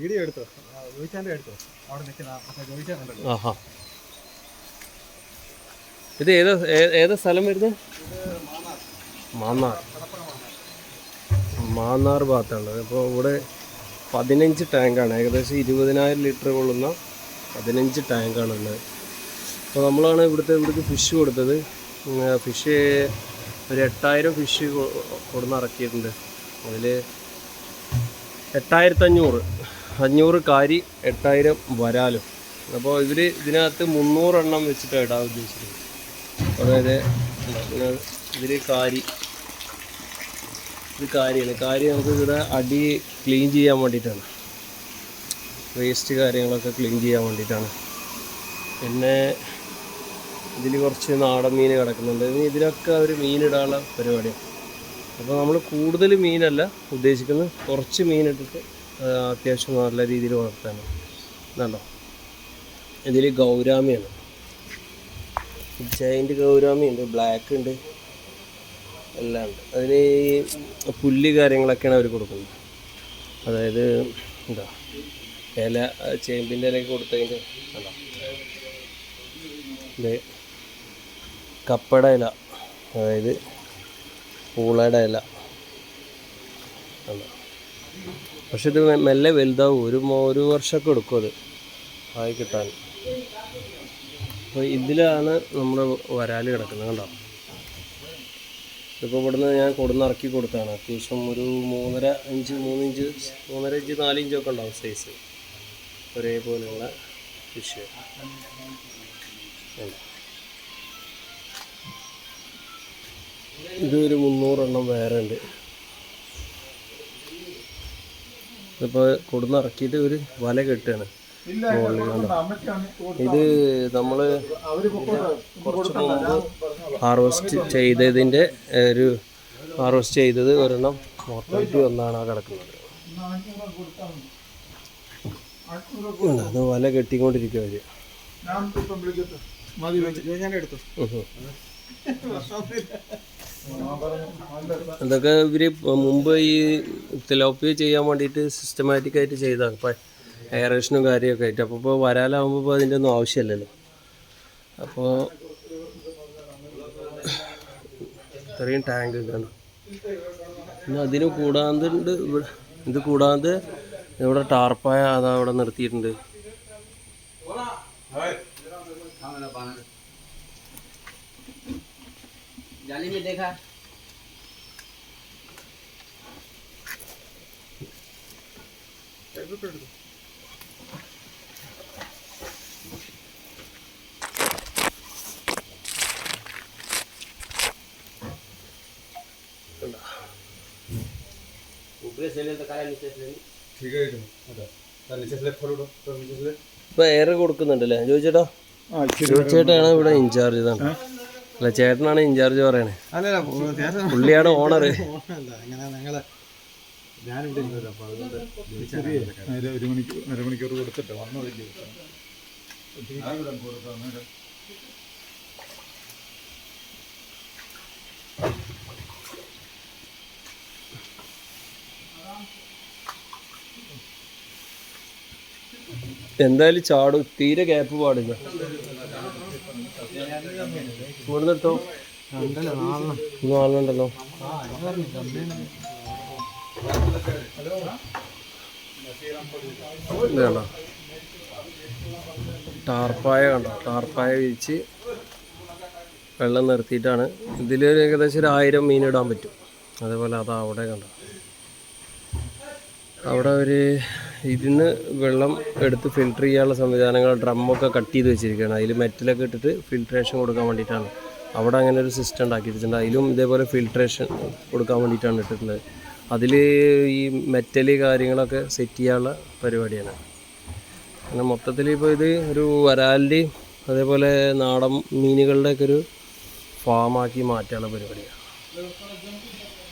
Video എടുത്തോ? ജോയിച്ചാന്റെ എടുത്തോ അവിടെ നിൽക്കുന്ന ഇത് ഏതാ ഏത് സ്ഥലം വരുന്നത് മാന്നാർ. മാന്നാർ ഭാഗത്താണ്. അപ്പോൾ ഇവിടെ പതിനഞ്ച് ടാങ്കാണ്. ഏകദേശം ഇരുപതിനായിരം ലിറ്റർ കൊള്ളുന്ന പതിനഞ്ച് ടാങ്കാണ് ഉള്ളത്. അപ്പോൾ നമ്മളാണ് ഇവിടുത്തെ ഇവിടുത്തെ ഫിഷ് കൊടുത്തത്. ഫിഷ് ഒരു എട്ടായിരം ഫിഷ് കൊടുന്ന് ഇറക്കിയിട്ടുണ്ട്. അതിൽ എട്ടായിരത്തി അഞ്ഞൂറ് കാരി എട്ടായിരം വരാലും. അപ്പോൾ ഇവർ ഇതിനകത്ത് മുന്നൂറെണ്ണം വെച്ചിട്ടാണ് ഇടാൻ ഉദ്ദേശിക്കുന്നത്. അതായത് ഇതിൽ കാരി ഇത് കാര്യമാണ് കാരി നമുക്ക് ഇവിടെ അടി ക്ലീൻ ചെയ്യാൻ വേണ്ടിയിട്ടാണ്. വേസ്റ്റ് കാര്യങ്ങളൊക്കെ ക്ലീൻ ചെയ്യാൻ വേണ്ടിയിട്ടാണ്. പിന്നെ ഇതിൽ കുറച്ച് നാടൻ മീൻ കിടക്കുന്നുണ്ട്. ഇതിലൊക്കെ ഒരു മീനിടാനുള്ള പരിപാടിയാണ്. അപ്പോൾ നമ്മൾ കൂടുതൽ മീനല്ല ഉദ്ദേശിക്കുന്നത് കുറച്ച് മീനിട്ടിട്ട് അത്യാവശ്യം നല്ല രീതിയിൽ വളർത്താനും. ഇതാണോ ഇതിൽ ഗൗരാമിയാണ്. ജയിന്റ് ഗൗരാമി ഉണ്ട് ബ്ലാക്ക് ഉണ്ട് എല്ലാം ഉണ്ട്. അതിന് ഈ പുല്ല് കാര്യങ്ങളൊക്കെയാണ് അവർ കൊടുക്കുന്നത്. അതായത് എന്താ ഇല ചേമ്പിന്റെ ഇലയൊക്കെ കൊടുത്തതിന്റെ കണ്ടോ? ഇത് കപ്പട ഇല അതായത് പൂളയുടെ ഇല കണ്ടോ? പക്ഷെ ഇത് മെല്ലെ വലുതാവും. ഒരു ഒരു വർഷമൊക്കെ എടുക്കും അത്. ആയി കിട്ടാൻ. അപ്പോൾ ഇതിലാണ് നമ്മൾ വരാൽ കിടക്കുന്നത് കണ്ടോ? ഇതിപ്പോൾ ഇവിടുന്ന് ഞാൻ കൊടുന്ന് ഇറക്കി കൊടുത്താണ്. അത്യാവശ്യം ഒരു മൂന്നര അഞ്ച് മൂന്നിഞ്ച് മൂന്നര ഇഞ്ച് നാല് ഇഞ്ചൊക്കെ ഉണ്ടാവും സൈസ് ഒരേപോലെയുള്ള ഫിഷ് ഇതൊരു മുന്നൂറെണ്ണം വേറെ ഉണ്ട്. ഇതിപ്പോൾ കൊടുന്ന് ഇറക്കിയിട്ട് ഒരു വല കെട്ടുകയാണ്. കണ്ടോ? ഇത് നമ്മൾ കുറച്ച് മുമ്പ് ഹാർവെസ്റ്റ് ചെയ്തതിന്റെ ഒരു ഹാർവെസ്റ്റ് ചെയ്തത് ഒരെണ്ണം മോർട്ടാലിറ്റി ഒന്നാണ് ആ കിടക്കുന്നത്. അത് വല കെട്ടിക്കൊണ്ടിരിക്കുക അവർ എടുത്തോ. ഇതൊക്കെ ഇവർ മുമ്പ് ഈ തിലോപ്പിയ ചെയ്യാൻ വേണ്ടിയിട്ട് സിസ്റ്റമാറ്റിക് ആയിട്ട് ചെയ്തതാണ്. ഇപ്പം എയറേഷനും കാര്യമൊക്കെ ആയിട്ട്. അപ്പോൾ ഇപ്പോൾ വരാലാവുമ്പോൾ ഇപ്പോൾ അതിന്റെ ഒന്നും ആവശ്യമില്ലല്ലോ അപ്പോൾ ഇത്രയും ടാങ്ക് ഒക്കെയാണ് പിന്നെ അതിന് കൂടാണ്ട് ഇവിടെ. ഇത് കൂടാണ്ട് ഇവിടെ ടാർപ്പായ അതാ അവിടെ നിർത്തിയിട്ടുണ്ട്. जाली में देखा ऊपर से ले तो काला नीचे से ले ठीक है അതെ നിശ്ചയ സ്ലിപ്പ് ഫോളോ നിശ്ചയ ഇപ്പോൾ എയർ കൊടുക്കുന്നുണ്ടല്ലേ ചോദിച്ചേട്ടാ ആ ഇച്ചിരി ചോദിച്ചേട്ടാണ് ഇവിടെ ഇൻചാർജ് ഇതാണ് അല്ല ചേട്ടനാണ് ഇൻചാർജ് പറയണേ. പുള്ളിയാണ് ഓണർ ഒരു മണിക്കൂർ അരമണിക്കൂർ കൊടുത്തിട്ട് വന്നു വഴിക്ക് എന്തായാലും ചാടും തീരെ ഗ്യാപ്പ് പാടില്ല. ഇവിടുന്ന് എടുത്തോ ഇത് കണ്ടോ? ടാർപ്പായ കണ്ടോ? ടാർപ്പായ വിരിച്ച് വെള്ളം നിർത്തിയിട്ടാണ്. ഇതിൽ ഏകദേശം ഒരു ആയിരം മീൻ ഇടാൻ പറ്റും. അതേപോലെ അതാ അവിടെ കണ്ടോ? അവിടെ ഒരു ഇതിന്ന് വെള്ളം എടുത്ത് ഫിൽട്ടർ ചെയ്യാനുള്ള സംവിധാനങ്ങൾ ഡ്രമ്മൊക്കെ കട്ട് ചെയ്ത് വെച്ചിരിക്കുകയാണ്. അതിൽ മെറ്റലൊക്കെ ഇട്ടിട്ട് ഫിൽട്രേഷൻ കൊടുക്കാൻ വേണ്ടിയിട്ടാണ്. അവിടെ അങ്ങനെ ഒരു സിസ്റ്റം ഉണ്ടാക്കിയിട്ടുണ്ട്. അതിലും ഇതേപോലെ ഫിൽട്രേഷൻ കൊടുക്കാൻ വേണ്ടിയിട്ടാണ് ഇട്ടിട്ടുള്ളത്. അതിൽ ഈ മെറ്റൽ കാര്യങ്ങളൊക്കെ സെറ്റ് ചെയ്യാനുള്ള പരിപാടിയാണ്. അങ്ങനെ മൊത്തത്തിൽ ഇപ്പോൾ ഇത് ഒരു വരാലിന്റെയും അതേപോലെ നാടൻ മീനുകളുടെയൊക്കെ ഒരു ഫാമാക്കി മാറ്റാനുള്ള പരിപാടിയാണ്.